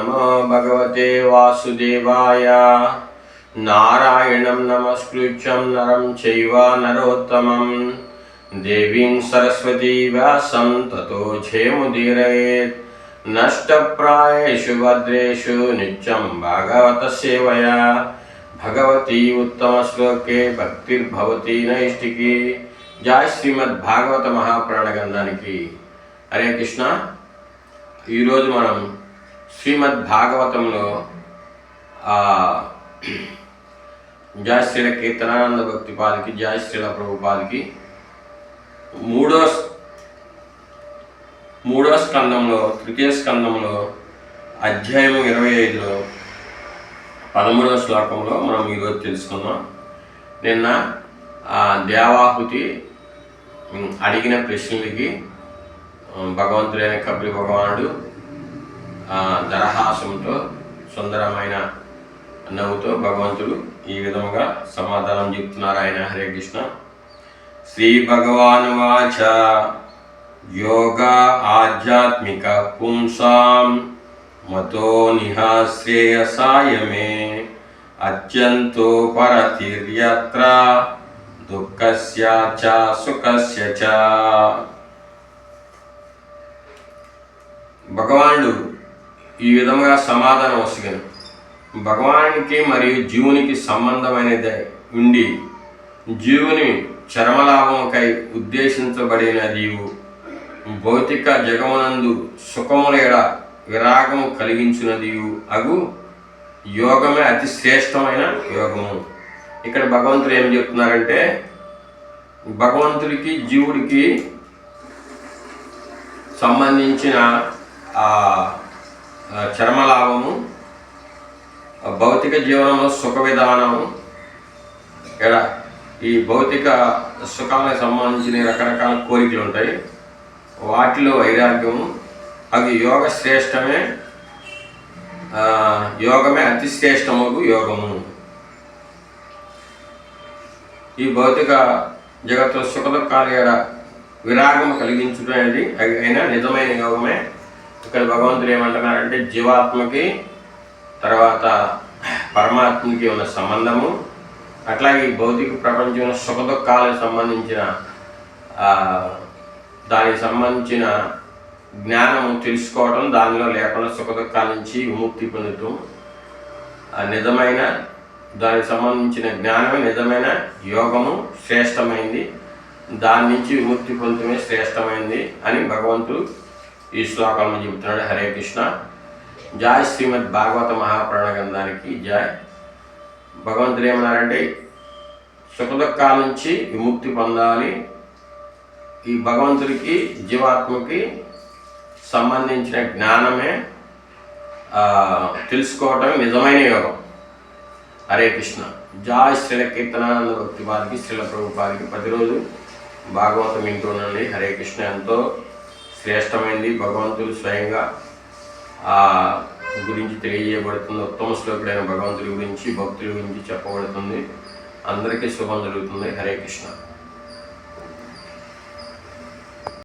నమో భగవతే వాసుదేవాయ నారాయణం నమస్కృత్యం నరం చైవ నరోత్తమం దేవీం సరస్వతీ వ్యాసం తతో జయముదీరయేత్ నష్టప్రాయేషు భద్రేషు నిత్యం భాగవత సేవయా భగవతి ఉత్తమ శ్లోకే భక్తిర్భవతి నైష్టికి జై శ్రీమద్ భాగవత మహాపురాణ గ్రంథానికి హరే కృష్ణ ఈరోజు మనం శ్రీమద్ భాగవతంలో ఆ, కీర్తనానంద భక్తిపాదికి పాదికి ప్రభుపాదికి మూడో మూడో స్కందంలో తృతీయ స్కందంలో అధ్యాయం ఇరవై ఐదులో పదమూడవ శ్లోకంలో మనం ఈరోజు తెలుసుకుందాం. నిన్న ఆ దేవాహుతి అడిగిన ప్రశ్నలకి భగవంతుడైన కపిలి భగవానుడు దరహాసంతో సుందరమైన నవ్వుతో భగవంతుడు ఈ విధముగా సమాధానం చెప్తున్నారు ఆయన హరే కృష్ణ. శ్రీ భగవాన్ వాచ యోగ ఆధ్యాత్మిక పుంసాం మతో నిహాశ్రేయసాయమే అత్యంతో పరతిర్యత్ర దుఃఖస్య చ సుఖస్య చ. భగవానుడు ఈ విధంగా సమాధానం వసగను. భగవానికి మరియు జీవునికి సంబంధమైనది ఉండి జీవుని చర్మలాభముకై ఉద్దేశించబడినదియు భౌతిక జగమునందు సుఖములేడ విరాగము కలిగించినదియు అగు యోగమే అతి శ్రేష్టమైన యోగము. ఇక్కడ భగవంతుడు ఏం చెప్తున్నారంటే భగవంతుడికి జీవుడికి సంబంధించిన చర్మలాభము భౌతిక జీవనంలో సుఖ విధానము ఇక్కడ ఈ భౌతిక సుఖాలకు సంబంధించిన రకరకాల కోరికలు ఉంటాయి. వాటిలో వైరాగ్యము అవి యోగ శ్రేష్టమే యోగమే అతి శ్రేష్టముకు యోగము. ఈ భౌతిక జగత్తు సుఖ దుఃఖాల విరాగము కలిగించడం అనేది అయినా నిజమైన యోగమే. ఇక్కడ భగవంతుడు ఏమంటున్నారంటే జీవాత్మకి తర్వాత పరమాత్మకి ఉన్న సంబంధము అట్లాగే ఈ భౌతిక ప్రపంచంలో సుఖదుఖాలకు సంబంధించిన దానికి సంబంధించిన జ్ఞానము తెలుసుకోవడం దానిలో లేకుండా సుఖదుఖాల నుంచి విముక్తి పొందటం నిజమైన దానికి సంబంధించిన జ్ఞానమే నిజమైన యోగము శ్రేష్టమైంది. దాని నుంచి విముక్తి పొందటమే శ్రేష్టమైంది అని భగవంతుడు ఈ శ్లోకంలో చెబుతున్నాడు హరే కృష్ణ. జాయ్ శ్రీమద్ భాగవత మహాప్రాణ గ్రంథానికి జాయ్. భగవంతుడు ఏమన్నారంటే సుఖదుఖాల నుంచి విముక్తి పొందాలి. ఈ భగవంతుడికి జీవాత్మకి సంబంధించిన జ్ఞానమే తెలుసుకోవటం నిజమైన యోగం. హరే కృష్ణ. జాయ్ శ్రీల కీర్తనానంద భక్తి వారికి శ్రీల ప్రభుపాదికి ప్రతిరోజు భాగవతం వింటున్నాండి హరే కృష్ణ ఎంతో శ్రేష్టమైంది. భగవంతుడు స్వయంగా ఆ గురించి తెలియజేయబడుతుంది. ఉత్తమ శ్లోకుడైన భగవంతుడి గురించి భక్తుల గురించి చెప్పబడుతుంది. అందరికీ శుభం జరుగుతుంది. హరే కృష్ణ.